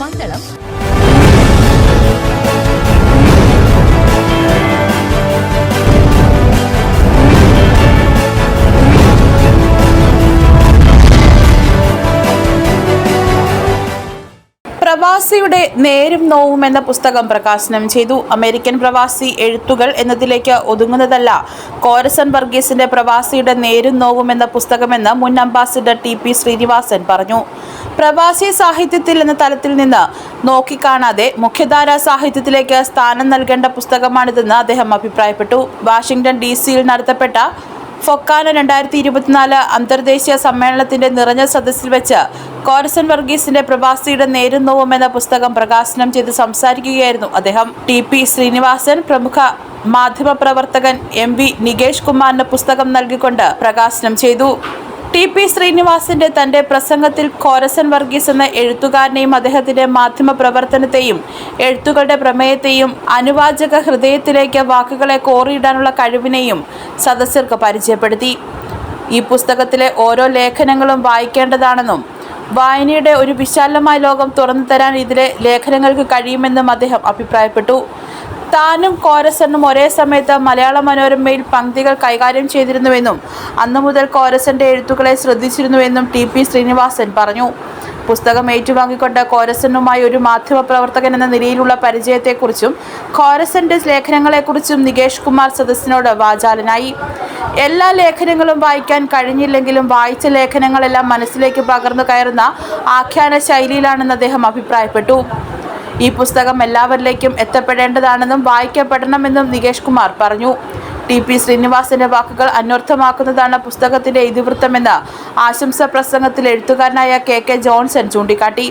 பந்தளம் പ്രവാസിയുടെ നേരും നോവും എന്ന പുസ്തകം പ്രകാശനം ചെയ്തു. അമേരിക്കൻ പ്രവാസി എഴുത്തുകൾ എന്നതിലേക്ക് ഒതുങ്ങുന്നതല്ല. കോരസൻ വർഗീസിന്റെ പ്രവാസിയുടെ നേരും നോവും എന്ന പുസ്തകമെന്ന് മുൻ അംബാസിഡർ ടി പി ശ്രീനിവാസൻ പറഞ്ഞു. പ്രവാസി സാഹിത്യത്തിൽ എന്ന തലത്തിൽ നിന്ന് നോക്കിക്കാണാതെ മുഖ്യധാരാ സാഹിത്യത്തിലേക്ക് സ്ഥാനം നൽകേണ്ട പുസ്തകമാണിതെന്ന് അദ്ദേഹം അഭിപ്രായപ്പെട്ടു. വാഷിംഗ്ടൺ ഡി സിയിൽ നടത്തപ്പെട്ട ഫൊക്കാന രണ്ടായിരത്തി ഇരുപത്തിനാല് അന്തർദേശീയ സമ്മേളനത്തിന്റെ നിറഞ്ഞ സദസ്സിൽ വെച്ച് കോരസൻ വർഗീസിന്റെ പ്രവാസിയുടെ നേരും നോവും എന്ന പുസ്തകം പ്രകാശനം ചെയ്ത് സംസാരിക്കുകയായിരുന്നു അദ്ദേഹം. ടി പി ശ്രീനിവാസൻ പ്രമുഖ മാധ്യമപ്രവർത്തകൻ എം വി നികേഷ് കുമാറിന് പുസ്തകം നൽകിക്കൊണ്ട് പ്രകാശനം ചെയ്തു. ടി പി ശ്രീനിവാസിന്റെ തന്റെ പ്രസംഗത്തിൽ കോരസൻ വർഗീസ് എന്ന എഴുത്തുകാരനെയും അദ്ദേഹത്തിന്റെ മാധ്യമ പ്രവർത്തനത്തെയും എഴുത്തുകളുടെ പ്രമേയത്തെയും അനുവാചക ഹൃദയത്തിലേക്ക് വാക്കുകളെ കോറിയിടാനുള്ള കഴിവിനെയും സദസ്യർക്ക് പരിചയപ്പെടുത്തി. ഈ പുസ്തകത്തിലെ ഓരോ ലേഖനങ്ങളും വായിക്കേണ്ടതാണെന്നും വായനയുടെ ഒരു വിശാലമായ ലോകം തുറന്നു തരാൻ ഇതിലെ ലേഖനങ്ങൾക്ക് കഴിയുമെന്നും അദ്ദേഹം അഭിപ്രായപ്പെട്ടു. താനും കോരസനും ഒരേ സമയത്ത് മലയാള മനോരമയിൽ പങ്ക്തികൾ കൈകാര്യം ചെയ്തിരുന്നുവെന്നും അന്നു മുതൽ കോരസന്റെ എഴുത്തുകളെ ശ്രദ്ധിച്ചിരുന്നുവെന്നും ടി പി ശ്രീനിവാസൻ പറഞ്ഞു. പുസ്തകം ഏറ്റുവാങ്ങിക്കൊണ്ട് കോരസനുമായി ഒരു മാധ്യമപ്രവർത്തകൻ എന്ന നിലയിലുള്ള പരിചയത്തെക്കുറിച്ചും കോരസന്റെ ലേഖനങ്ങളെക്കുറിച്ചും നികേഷ് കുമാർ സദസ്സിനോട് വാചാലനായി. എല്ലാ ലേഖനങ്ങളും വായിക്കാൻ കഴിഞ്ഞില്ലെങ്കിലും വായിച്ച ലേഖനങ്ങളെല്ലാം മനസ്സിലേക്ക് പകർന്നു കയറുന്ന ആഖ്യാന ശൈലിയിലാണെന്ന് അദ്ദേഹം അഭിപ്രായപ്പെട്ടു. ഈ പുസ്തകം എല്ലാവരിലേക്കും എത്തപ്പെടേണ്ടതാണെന്നും വായിക്കപ്പെടണമെന്നും നികേഷ് കുമാർ പറഞ്ഞു. ടി പി ശ്രീനിവാസന്റെ വാക്കുകൾ അന്വർത്ഥമാക്കുന്നതാണ് പുസ്തകത്തിന്റെ ഇതിവൃത്തമെന്ന് ആശംസ പ്രസംഗത്തിൽ എഴുത്തുകാരനായ കെ കെ ജോൺസൺ ചൂണ്ടിക്കാട്ടി.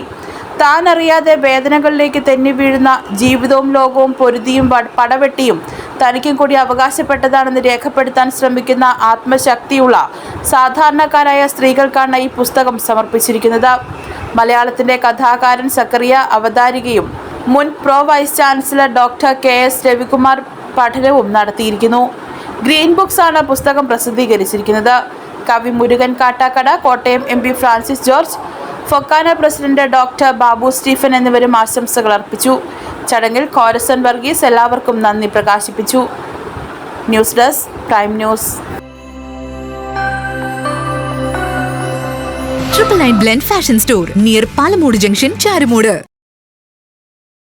താൻ അറിയാതെ വേദനകളിലേക്ക് തെന്നി വീഴുന്ന ജീവിതവും ലോകവും പൊരുതിയും പടവെട്ടിയും തനിക്കും കൂടി അവകാശപ്പെട്ടതാണെന്ന് രേഖപ്പെടുത്താൻ ശ്രമിക്കുന്ന ആത്മശക്തിയുള്ള സാധാരണക്കാരായ സ്ത്രീകൾക്കാണ് ഈ പുസ്തകം സമർപ്പിച്ചിരിക്കുന്നത്. മലയാളത്തിന്റെ കഥാകാരൻ സക്കറിയ അവതാരികയും മുൻ pro vice chancellor doctor K S Ravikumar പഠനവും നടത്തിയിരിക്കുന്നു. ഗ്രീൻ ബുക്സ് ആണ് പുസ്തകം പ്രസിദ്ധീകരിച്ചിരിക്കുന്നത്. കവി Murukan Kattakada Kottayam M P Francis George FOKANA president doctor Babu Stephen എന്നിവരും ആശംസകൾ അർപ്പിച്ചു. ചടങ്ങിൽ കോരസൻ വർഗീസ് എല്ലാവർക്കും നന്ദി പ്രകാശിപ്പിച്ചു. News desk prime news. Triple nine blend fashion store near Palamoodu junction Charummood.